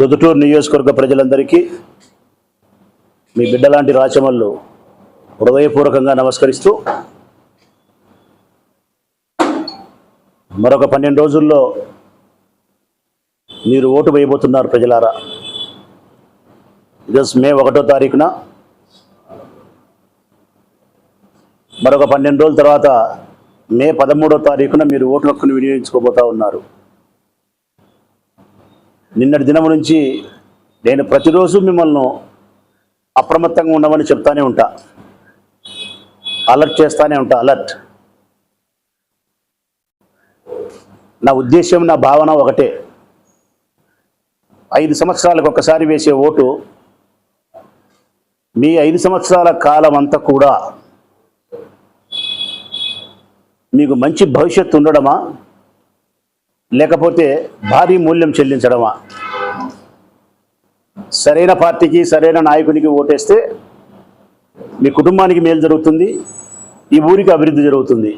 రుదుటూరు నియోజకవర్గ ప్రజలందరికీ మీ బిడ్డలాంటి రాచమల్లు హృదయపూర్వకంగా నమస్కరిస్తూ మరొక పన్నెండు రోజుల్లో మీరు ఓటు వేయబోతున్నారు ప్రజలారా. ఈరోజు మే ఒకటో తారీఖున మరొక పన్నెండు రోజుల తర్వాత మే పదమూడో తారీఖున మీరు ఓటు హక్కును వినియోగించుకోబోతా ఉన్నారు. నిన్నటి దినం నుంచి నేను ప్రతిరోజు మిమ్మల్ని అప్రమత్తంగా ఉండమని చెప్తానే ఉంటా. అలర్ట్ చేస్తానే ఉంటా అలర్ట్. నా ఉద్దేశం నా భావన ఒకటే. ఐదు సంవత్సరాలకు ఒకసారి వేసే ఓటు మీ ఐదు సంవత్సరాల కాలం అంతా కూడా మీకు మంచి భవిష్యత్తు ఉండడమా? లేకపోతే భారీ మూల్యం చెల్లించడమా? సరైన పార్టీకి సరైన నాయకునికి ఓటేస్తే మీ కుటుంబానికి మేలు జరుగుతుంది ఈ ఊరికి అభివృద్ధి జరుగుతుంది.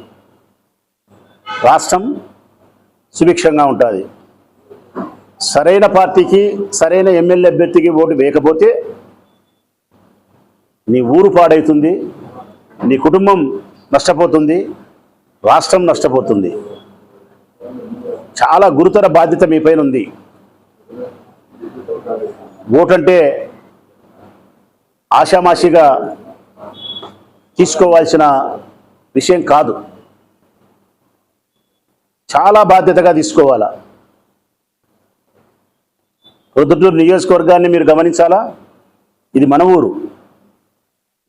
రాష్ట్రం సుభిక్షంగా ఉంటుంది. సరైన పార్టీకి సరైన ఎమ్మెల్యే అభ్యర్థికి ఓటు వేయకపోతే నీ ఊరు పాడవుతుంది నీ కుటుంబం నష్టపోతుంది రాష్ట్రం నష్టపోతుంది. చాలా గురుతర బాధ్యత మీ పైన ఉంది. ఓటంటే ఆషామాషిగా తీసుకోవాల్సిన విషయం కాదు. చాలా బాధ్యతగా తీసుకోవాలా? ప్రొద్దుటూరు నియోజకవర్గాన్ని మీరు గమనించాలా? ఇది మన ఊరు.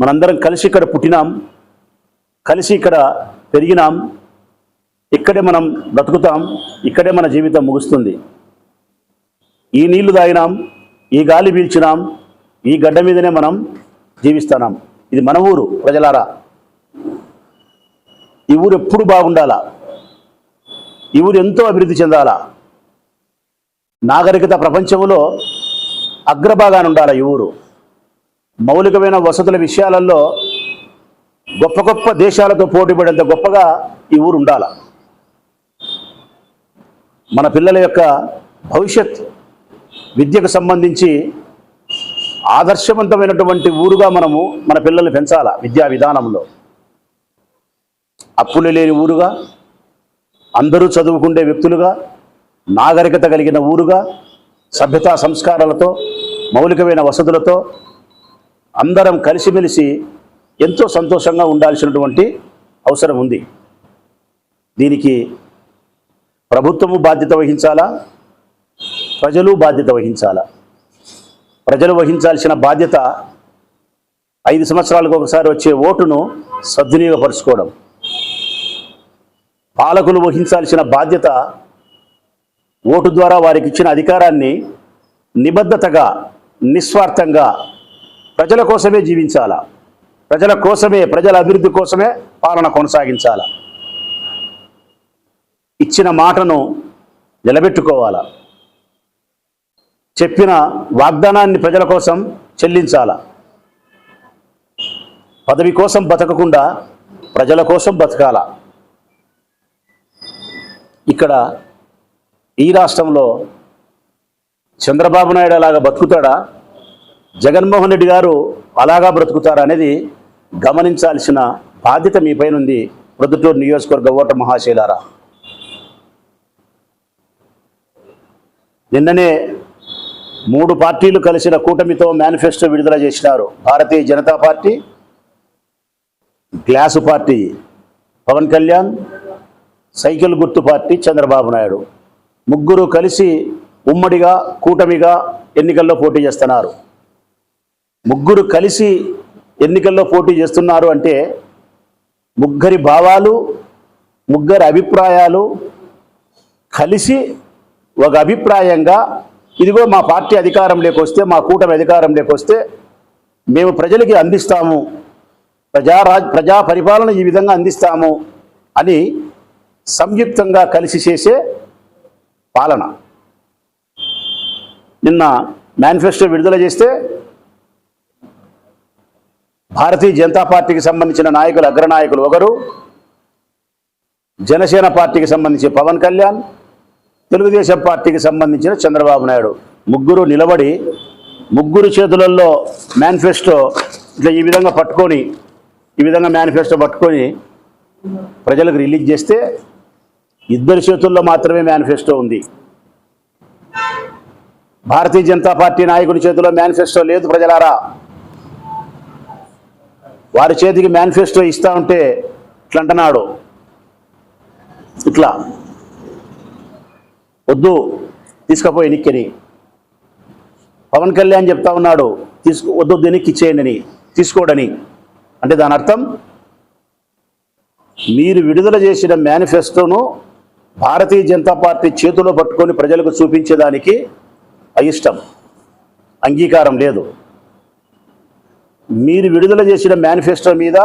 మనందరం కలిసి ఇక్కడ పుట్టినాం కలిసి ఇక్కడ పెరిగినాం. ఇక్కడే మనం బ్రతుకుతాం ఇక్కడే మన జీవితం ముగుస్తుంది. ఈ నీళ్ళు తాగినాం ఈ గాలి పీల్చినాం ఈ గడ్డ మీదనే మనం జీవిస్తున్నాం. ఇది మన ఊరు ప్రజలారా. ఈ ఊరు ఎప్పుడు బాగుండాలా? ఈ ఊరు ఎంతో అభివృద్ధి చెందాలా? నాగరికత ప్రపంచంలో అగ్రభాగాన ఉండాలి ఈ ఊరు? మౌలికమైన వసతుల విషయాలలో గొప్ప గొప్ప దేశాలతో పోటీపడేంత గొప్పగా ఈ ఊరు ఉండాల? మన పిల్లల యొక్క భవిష్యత్ విద్యకు సంబంధించి ఆదర్శవంతమైనటువంటి ఊరుగా మనము మన పిల్లల్ని పెంచాల విద్యా విధానంలో. అప్పులు లేని ఊరుగా అందరూ చదువుకుండే వ్యక్తులుగా నాగరికత కలిగిన ఊరుగా సభ్యతా సంస్కారాలతో మౌలికమైన వసతులతో అందరం కలిసిమెలిసి ఎంతో సంతోషంగా ఉండాల్సినటువంటి అవసరం ఉంది. దీనికి ప్రభుత్వము బాధ్యత వహించాలా? ప్రజలు బాధ్యత వహించాలా? ప్రజలు వహించాల్సిన బాధ్యత ఐదు సంవత్సరాలకు ఒకసారి వచ్చే ఓటును సద్వినియోగపరుచుకోవడం. పాలకులు వహించాల్సిన బాధ్యత ఓటు ద్వారా వారికి ఇచ్చిన అధికారాన్ని నిబద్ధతగా నిస్వార్థంగా ప్రజల కోసమే జీవించాలా? ప్రజల కోసమే ప్రజల అభివృద్ధి కోసమే పాలన కొనసాగించాలా? ఇచ్చిన మాటను నిలబెట్టుకోవాలా? చెప్పిన వాగ్దానాన్ని ప్రజల కోసం చెల్లించాల? పదవి కోసం బతకకుండా ప్రజల కోసం బతకాల? ఇక్కడ ఈ రాష్ట్రంలో చంద్రబాబు నాయుడు అలాగా బతుకుతాడా? జగన్మోహన్ రెడ్డి గారు అలాగా బ్రతుకుతారా అనేది గమనించాల్సిన బాధ్యత మీ పైన ఉంది ప్రొద్దుటూరు నియోజకవర్గ ఓటర్ మహాశైలారా. నిన్ననే మూడు పార్టీలు కలిసిన కూటమితో మేనిఫెస్టో విడుదల చేసినారు. Bharatiya Janata party glass party Pawan Kalyan cycle గుర్తు పార్టీ చంద్రబాబు నాయుడు. ముగ్గురు కలిసి ఉమ్మడిగా కూటమిగా ఎన్నికల్లో పోటీ చేస్తున్నారు. ముగ్గురు కలిసి ఎన్నికల్లో పోటీ చేస్తున్నారు అంటే ముగ్గురి భావాలు ముగ్గురి అభిప్రాయాలు కలిసి ఒక అభిప్రాయంగా ఇదిగో మా పార్టీ అధికారంలోకి వస్తే మా కూటమి అధికారంలోకి వస్తే మేము ప్రజలకి అందిస్తాము. ప్రజారాజ్ ప్రజా పరిపాలన ఈ విధంగా అందిస్తాము అని సంయుక్తంగా కలిసి చేసే పాలన. నిన్న మేనిఫెస్టో విడుదల చేస్తే భారతీయ జనతా పార్టీకి సంబంధించిన నాయకులు అగ్రనాయకులు ఒకరు జనసేన పార్టీకి సంబంధించి పవన్ కళ్యాణ్ తెలుగుదేశం పార్టీకి సంబంధించిన చంద్రబాబు నాయుడు. ముగ్గురు నిలబడి ముగ్గురు చేతులలో మేనిఫెస్టో ఇట్లా ఈ విధంగా పట్టుకొని ఈ విధంగా మేనిఫెస్టో పట్టుకొని ప్రజలకు రిలీజ్ చేస్తే ఇద్దరి చేతుల్లో మాత్రమే మేనిఫెస్టో ఉంది. భారతీయ జనతా పార్టీ నాయకుడి చేతిలో మేనిఫెస్టో లేదు ప్రజలారా. వారి చేతికి మేనిఫెస్టో ఇస్తా ఉంటే ఇట్లా అంటున్నాడు ఇట్లా వద్దు తీసుకుపోయి ఎనిక్కిని పవన్ కళ్యాణ్ చెప్తా ఉన్నాడు తీసుకు వద్దు వెనక్కి ఇచ్చేయండి అని తీసుకోడని. అంటే దాని అర్థం మీరు విడుదల చేసిన మేనిఫెస్టోను భారతీయ జనతా పార్టీ చేతిలో పట్టుకొని ప్రజలకు చూపించేదానికి అయిష్టం అంగీకారం లేదు. మీరు విడుదల చేసిన మేనిఫెస్టో మీద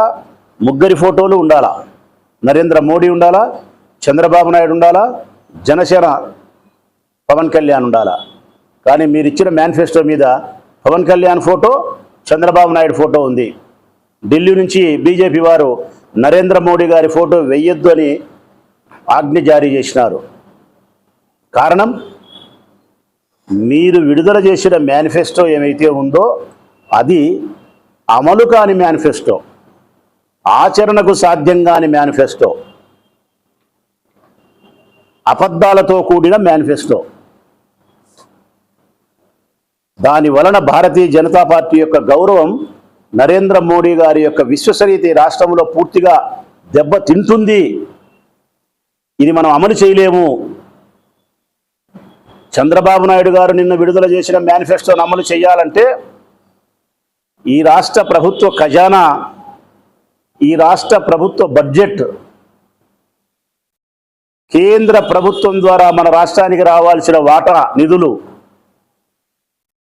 ముగ్గురి ఫోటోలు ఉండాలా? నరేంద్ర మోడీ ఉండాలా? చంద్రబాబు నాయుడు ఉండాలా? జనసేన పవన్ కళ్యాణ్ ఉండాలా? కానీ మీరు ఇచ్చిన మేనిఫెస్టో మీద పవన్ కళ్యాణ్ ఫోటో చంద్రబాబు నాయుడు ఫోటో ఉంది. ఢిల్లీ నుంచి బీజేపీ వారు నరేంద్ర మోడీ గారి ఫోటో వెయ్యొద్దు అని ఆజ్ఞ జారీ చేసినారు. కారణం? మీరు విడుదల చేసిన మేనిఫెస్టో ఏమైతే ఉందో అది అమలు కాని మేనిఫెస్టో ఆచరణకు సాధ్యం కాని మేనిఫెస్టో అబద్ధాలతో కూడిన మేనిఫెస్టో దాని వలన భారతీయ జనతా పార్టీ యొక్క గౌరవం నరేంద్ర మోడీ గారి యొక్క విశ్వసనీయత రాష్ట్రంలో పూర్తిగా దెబ్బతింటుంది. ఇది మనం అమలు చేయలేము. చంద్రబాబు నాయుడు గారు నిన్న విడుదల చేసిన మేనిఫెస్టోను అమలు చేయాలంటే ఈ రాష్ట్ర ప్రభుత్వ ఖజానా ఈ రాష్ట్ర ప్రభుత్వ బడ్జెట్ కేంద్ర ప్రభుత్వం ద్వారా మన రాష్ట్రానికి రావాల్సిన వాటా నిధులు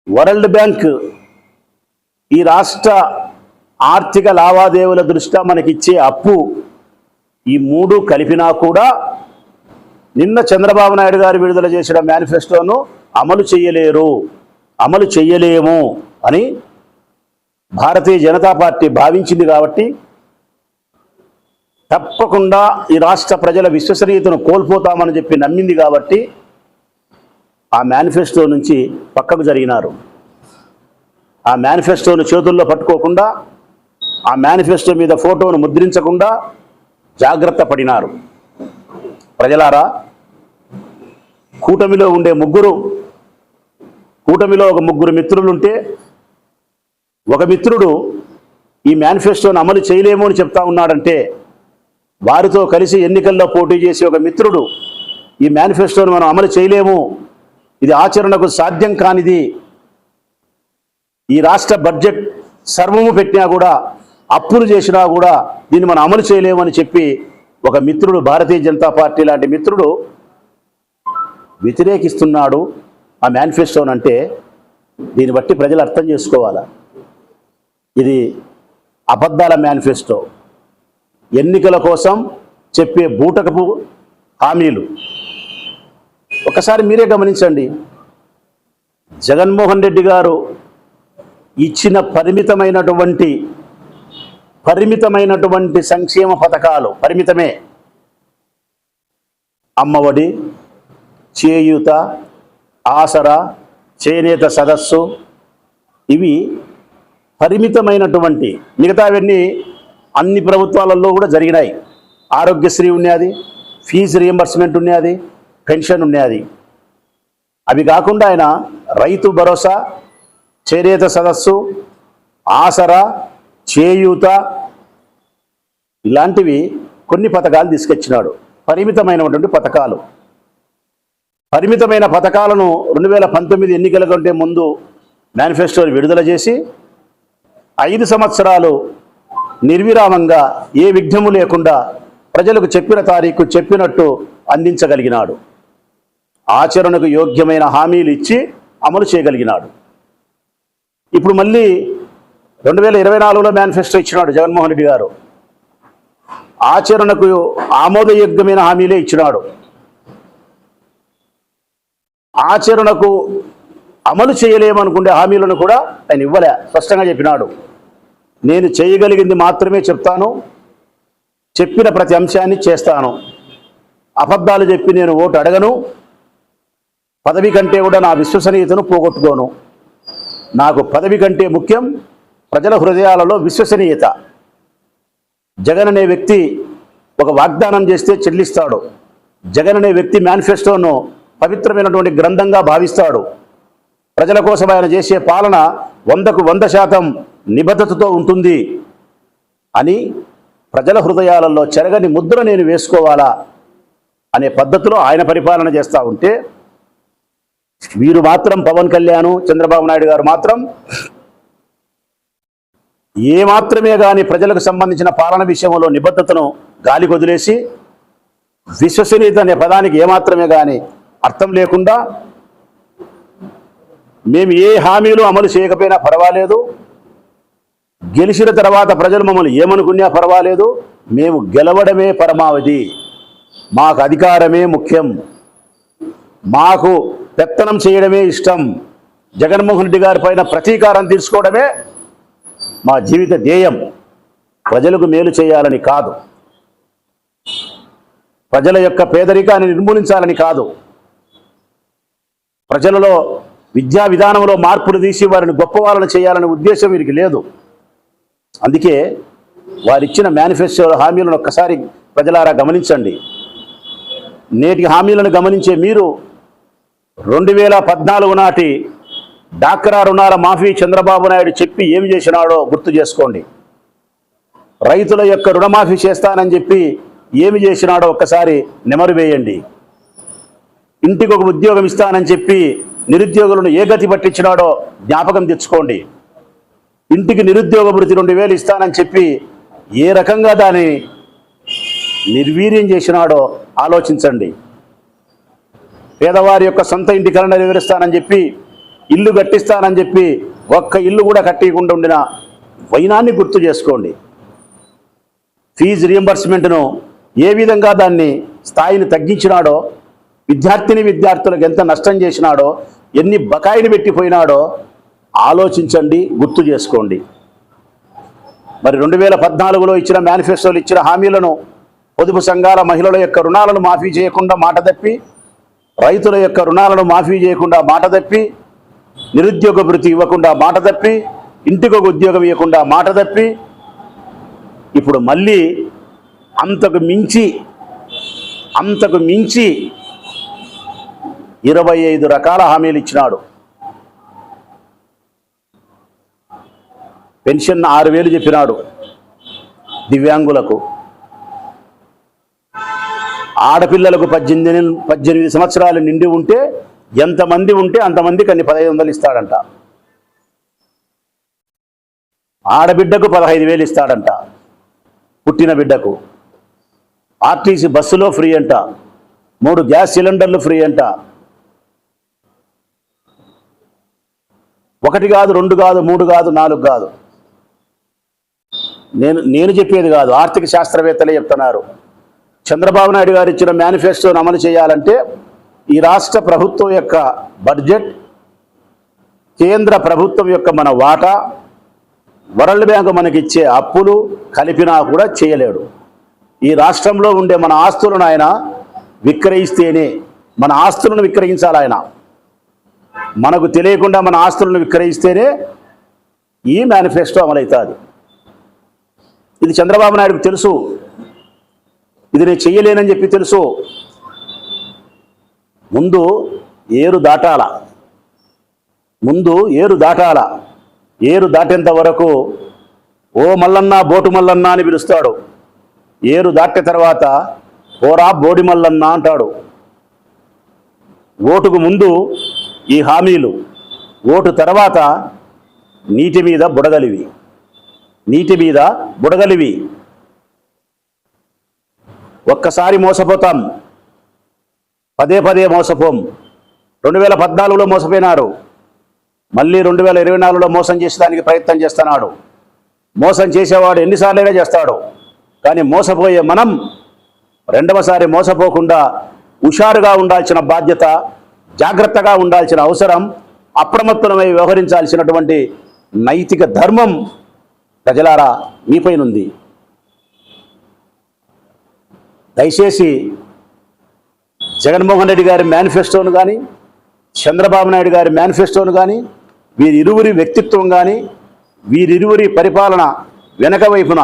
వరల్డ్ బ్యాంక్ ఈ రాష్ట్ర ఆర్థిక లావాదేవీల దృష్ట్యా మనకిచ్చే అప్పు ఈ మూడు కలిపినా కూడా నిన్న చంద్రబాబు నాయుడు గారు విడుదల చేసిన మేనిఫెస్టోను అమలు చేయలేరు. అమలు చేయలేము అని భారతీయ జనతా పార్టీ భావించింది కాబట్టి తప్పకుండా ఈ రాష్ట్ర ప్రజల విశ్వసనీయతను కోల్పోతామని చెప్పి నమ్మింది కాబట్టి ఆ మేనిఫెస్టో నుంచి పక్కకు జరిగినారు. ఆ మేనిఫెస్టోను చేతుల్లో పట్టుకోకుండా ఆ మేనిఫెస్టో మీద ఫోటోను ముద్రించకుండా జాగ్రత్త పడినారు. ప్రజలారా కూటమిలో ఉండే ముగ్గురు కూటమిలో ఒక ముగ్గురు మిత్రులుంటే ఒక మిత్రుడు ఈ మేనిఫెస్టోను అమలు చేయలేము అని చెప్తా ఉన్నాడంటే వారితో కలిసి ఎన్నికల్లో పోటీ చేసే ఒక మిత్రుడు ఈ మేనిఫెస్టోను మనం అమలు చేయలేము ఇది ఆచరణకు సాధ్యం కానిది. ఈ రాష్ట్ర బడ్జెట్ సర్వము పెట్టినా కూడా అప్పులు చేసినా కూడా దీన్ని మనం అమలు చేయలేమని చెప్పి ఒక మిత్రుడు భారతీయ జనతా పార్టీ లాంటి మిత్రుడు వ్యతిరేకిస్తున్నాడు. ఆ మేనిఫెస్టోని అంటే దీన్ని బట్టి ప్రజలు అర్థం చేసుకోవాలా? ఇది అబద్ధాల మేనిఫెస్టో ఎన్నికల కోసం చెప్పే బూటకపు హామీలు. ఒకసారి మీరే గమనించండి. జగన్మోహన్ రెడ్డి గారు ఇచ్చిన పరిమితమైనటువంటి పరిమితమైనటువంటి సంక్షేమ పథకాలు పరిమితమే. అమ్మఒడి చేయూత ఆసరా చేనేత సదస్సు ఇవి పరిమితమైనటువంటి మిగతావన్నీ అన్ని ప్రభుత్వాలలో కూడా జరిగినాయి. ఆరోగ్యశ్రీ ఉన్నది ఫీజు రియంబర్స్మెంట్ ఉన్నది పెన్షన్ ఉన్నది అవి కాకుండా ఆయన రైతు భరోసా చేనేత సదస్సు ఆసరా చేయూత ఇలాంటివి కొన్ని పథకాలు తీసుకొచ్చినాడు. పరిమితమైనటువంటి పథకాలు. పరిమితమైన పథకాలను రెండు వేల పంతొమ్మిది ఎన్నికల కంటే ముందు మేనిఫెస్టోని విడుదల చేసి ఐదు సంవత్సరాలు నిర్విరామంగా ఏ విఘ్నము లేకుండా ప్రజలకు చెప్పిన తారీఖు చెప్పినట్టు అందించగలిగినాడు. ఆచరణకు యోగ్యమైన హామీలు ఇచ్చి అమలు చేయగలిగినాడు. ఇప్పుడు మళ్ళీ రెండు వేల ఇరవై నాలుగులో మేనిఫెస్టో ఇచ్చినాడు జగన్మోహన్ రెడ్డి గారు. ఆచరణకు ఆమోదయోగ్యమైన హామీలే ఇచ్చినాడు. ఆచరణకు అమలు చేయలేమనుకునే హామీలను కూడా ఆయన ఇవ్వలే స్పష్టంగా చెప్పినాడు. నేను చేయగలిగింది మాత్రమే చెప్తాను చెప్పిన ప్రతి అంశాన్ని చేస్తాను. అబద్ధాలు చెప్పి నేను ఓటు అడగను పదవి కంటే కూడా నా విశ్వసనీయతను పోగొట్టుకోను. నాకు పదవి కంటే ముఖ్యం ప్రజల హృదయాలలో విశ్వసనీయత. జగన్ అనే వ్యక్తి ఒక వాగ్దానం చేస్తే చెల్లిస్తాడు. జగన్ అనే వ్యక్తి మేనిఫెస్టోను పవిత్రమైనటువంటి గ్రంథంగా భావిస్తాడు. ప్రజల కోసం ఆయన చేసే పాలన వందకు వంద శాతం నిబద్ధతతో ఉంటుంది అని ప్రజల హృదయాలలో చెరగని ముద్ర నేను వేసుకోవాలా అనే పద్ధతిలో ఆయన పరిపాలన చేస్తూ ఉంటే వీరు మాత్రం పవన్ కళ్యాణ్ చంద్రబాబు నాయుడు గారు మాత్రం ఏ మాత్రమే కానీ ప్రజలకు సంబంధించిన పాలన విషయంలో నిబద్ధతను గాలి వదిలేసి విశ్వసనీయత అనే పదానికి ఏమాత్రమే కానీ అర్థం లేకుండా మేము ఏ హామీలు అమలు చేయకపోయినా పర్వాలేదు. గెలిచిన తర్వాత ప్రజలు మమ్మల్ని ఏమనుకున్నా పర్వాలేదు. మేము గెలవడమే పరమావధి. మాకు అధికారమే ముఖ్యం. మాకు పెత్తనం చేయడమే ఇష్టం. జగన్మోహన్ రెడ్డి గారి పైన ప్రతీకారం తీసుకోవడమే మా జీవిత ధ్యేయం. ప్రజలకు మేలు చేయాలని కాదు. ప్రజల యొక్క పేదరికాన్ని నిర్మూలించాలని కాదు. ప్రజలలో విద్యా విధానంలో మార్పులు తీసి వారిని గొప్పవాళ్ళని చేయాలనే ఉద్దేశం వీరికి లేదు. అందుకే వారిచ్చిన మేనిఫెస్టో హామీలను ఒక్కసారి ప్రజలారా గమనించండి. నేటి హామీలను గమనించే మీరు రెండు వేల పద్నాలుగు నాటి డాక్రా రుణాల మాఫీ చంద్రబాబు నాయుడు చెప్పి ఏమి చేసినాడో గుర్తు చేసుకోండి. రైతుల యొక్క రుణమాఫీ చేస్తానని చెప్పి ఏమి చేసినాడో ఒక్కసారి నెమరు వేయండి. ఇంటికి ఒక ఉద్యోగం ఇస్తానని చెప్పి నిరుద్యోగులను ఏ గతి పట్టించినాడో జ్ఞాపకం తెచ్చుకోండి. ఇంటికి నిరుద్యోగ వృత్తి రెండు వేలు ఇస్తానని చెప్పి ఏ రకంగా దాన్ని నిర్వీర్యం చేసినాడో ఆలోచించండి. పేదవారి యొక్క సొంత ఇంటి కళ వివరిస్తానని చెప్పి ఇల్లు కట్టిస్తానని చెప్పి ఒక్క ఇల్లు కూడా కట్టకుండా ఉండిన వైనాన్ని గుర్తు చేసుకోండి. ఫీజు రియంబర్స్మెంట్ను ఏ విధంగా దాన్ని స్థాయిని తగ్గించినాడో విద్యార్థిని విద్యార్థులకు ఎంత నష్టం చేసినాడో ఎన్ని బకాయిలు పెట్టిపోయినాడో ఆలోచించండి గుర్తు చేసుకోండి. మరి రెండు వేల పద్నాలుగులో ఇచ్చిన మేనిఫెస్టోలు ఇచ్చిన హామీలను పొదుపు సంఘాల మహిళల యొక్క రుణాలను మాఫీ చేయకుండా మాట తప్పి రైతుల యొక్క రుణాలను మాఫీ చేయకుండా మాట తప్పి నిరుద్యోగ భృతి ఇవ్వకుండా మాట తప్పి ఇంటికి ఒక ఉద్యోగం ఇవ్వకుండా మాట తప్పి ఇప్పుడు మళ్ళీ అంతకు మించి అంతకు మించి ఇరవై ఐదు రకాల హామీలు ఇచ్చినాడు. పెన్షన్ ఆరు వేలు చెప్పినాడు దివ్యాంగులకు. ఆడపిల్లలకు పద్దెనిమిది పద్దెనిమిది సంవత్సరాలు నిండి ఉంటే ఎంతమంది ఉంటే అంతమందికి అన్ని పదహైదు వందలు ఇస్తాడంట. ఆడబిడ్డకు పదహైదు వేలు ఇస్తాడంట. పుట్టిన బిడ్డకు. ఆర్టీసీ బస్సులో ఫ్రీ అంట. మూడు గ్యాస్ సిలిండర్లు ఫ్రీ అంట. ఒకటి కాదు రెండు కాదు మూడు కాదు నాలుగు కాదు. నేను నేను చెప్పేది కాదు ఆర్థిక శాస్త్రవేత్తలే చెప్తున్నారు. చంద్రబాబు నాయుడు గారు ఇచ్చిన మేనిఫెస్టోను అమలు చేయాలంటే ఈ రాష్ట్ర ప్రభుత్వం యొక్క బడ్జెట్ కేంద్ర ప్రభుత్వం యొక్క మన వాటా వరల్డ్ బ్యాంక్ మనకిచ్చే అప్పులు కలిపినా కూడా చేయలేడు. ఈ రాష్ట్రంలో ఉండే మన ఆస్తులను ఆయన విక్రయిస్తేనే మన ఆస్తులను విక్రయించాలి ఆయన. మనకు తెలియకుండా మన ఆస్తులను విక్రయిస్తేనే ఈ మేనిఫెస్టో అమలవుతుంది. ఇది చంద్రబాబు నాయుడుకు తెలుసు. ఇది నేను చెయ్యలేనని చెప్పి తెలుసు. ముందు ఏరు దాటాల. ముందు ఏరు దాటాల. ఏరు దాటేంత వరకు ఓ మల్లన్న బోటు మల్లన్న అని పిలుస్తాడు. ఏరు దాటిన తర్వాత ఓరా బోడి మల్లన్న అంటాడు. ఓటుకు ముందు ఈ హామీలు. ఓటు తర్వాత నీటి మీద బుడగలివి. నీటి మీద బుడగలివి. ఒక్కసారి మోసపోతాం. పదే పదే మోసపోం. రెండు వేల పద్నాలుగులో మోసపోయినారు. మళ్ళీ రెండు వేల ఇరవై నాలుగులో మోసం చేసేదానికి ప్రయత్నం చేస్తున్నాడు. మోసం చేసేవాడు ఎన్నిసార్లైనా చేస్తాడు. కానీ మోసపోయే మనం రెండవసారి మోసపోకుండా హుషారుగా ఉండాల్సిన బాధ్యత జాగ్రత్తగా ఉండాల్సిన అవసరం అప్రమత్తమై వ్యవహరించాల్సినటువంటి నైతిక ధర్మం ప్రజలారా మీపైనుంది దయచేసి జగన్మోహన్ రెడ్డి గారి మేనిఫెస్టోను కానీ చంద్రబాబు నాయుడు గారి మేనిఫెస్టోను కానీ వీరిరువురి వ్యక్తిత్వం కానీ వీరిరువురి పరిపాలన వెనక వైపున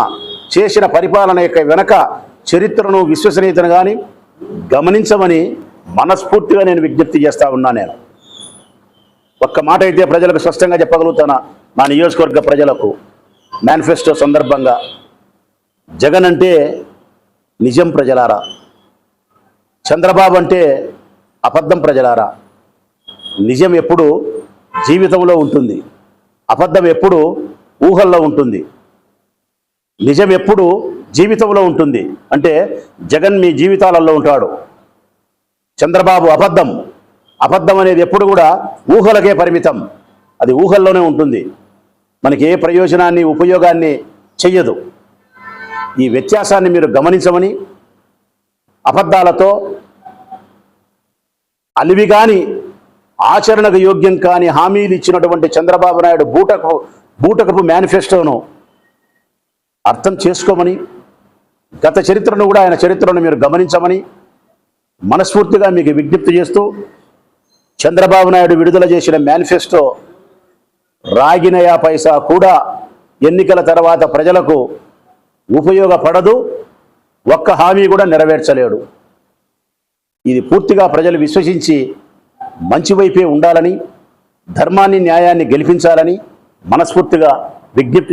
చేసిన పరిపాలన యొక్క వెనక చరిత్రను విశ్వసనీయతను కానీ గమనించమని మనస్ఫూర్తిగా నేను విజ్ఞప్తి చేస్తా ఉన్నా నేను. ఒక్క మాట అయితే ప్రజలకు స్పష్టంగా చెప్పగలుగుతానా? నా నియోజకవర్గ ప్రజలకు. మేనిఫెస్టో సందర్భంగా. జగన్ అంటే నిజం ప్రజలారా? చంద్రబాబు అంటే అబద్ధం ప్రజలారా? నిజం ఎప్పుడు జీవితంలో ఉంటుంది. అబద్ధం ఎప్పుడు ఊహల్లో ఉంటుంది. నిజం ఎప్పుడు జీవితంలో ఉంటుంది. అంటే జగన్ మీ జీవితాలలో ఉంటాడు. చంద్రబాబు అబద్ధం. అబద్ధం అనేది ఎప్పుడు కూడా ఊహలకే పరిమితం. అది ఊహల్లోనే ఉంటుంది. మనకి ఏ ప్రయోజనాన్ని ఉపయోగాన్ని చెయ్యదు. ఈ వ్యత్యాసాన్ని మీరు గమనించమని అబద్ధాలతో అలివి కాని ఆచరణకు యోగ్యం కాని హామీలు ఇచ్చినటువంటి చంద్రబాబు నాయుడు బూటకు బూటకపు మేనిఫెస్టోను అర్థం చేసుకోమని గత చరిత్రను కూడా ఆయన చరిత్రను మీరు గమనించమని మనస్ఫూర్తిగా మీకు విజ్ఞప్తి చేస్తూ చంద్రబాబు నాయుడు విడుదల చేసిన మేనిఫెస్టో రాగినయా పైసా కూడా ఎన్నికల తర్వాత ప్రజలకు ఉపయోగపడదు ఒక్క హామీ కూడా నెరవేర్చలేడు. ఇది పూర్తిగా ప్రజలు విశ్వసించి మంచి వైపే ఉండాలని ధర్మాన్ని న్యాయాన్ని గెలిపించాలని మనస్ఫూర్తిగా విజ్ఞప్తి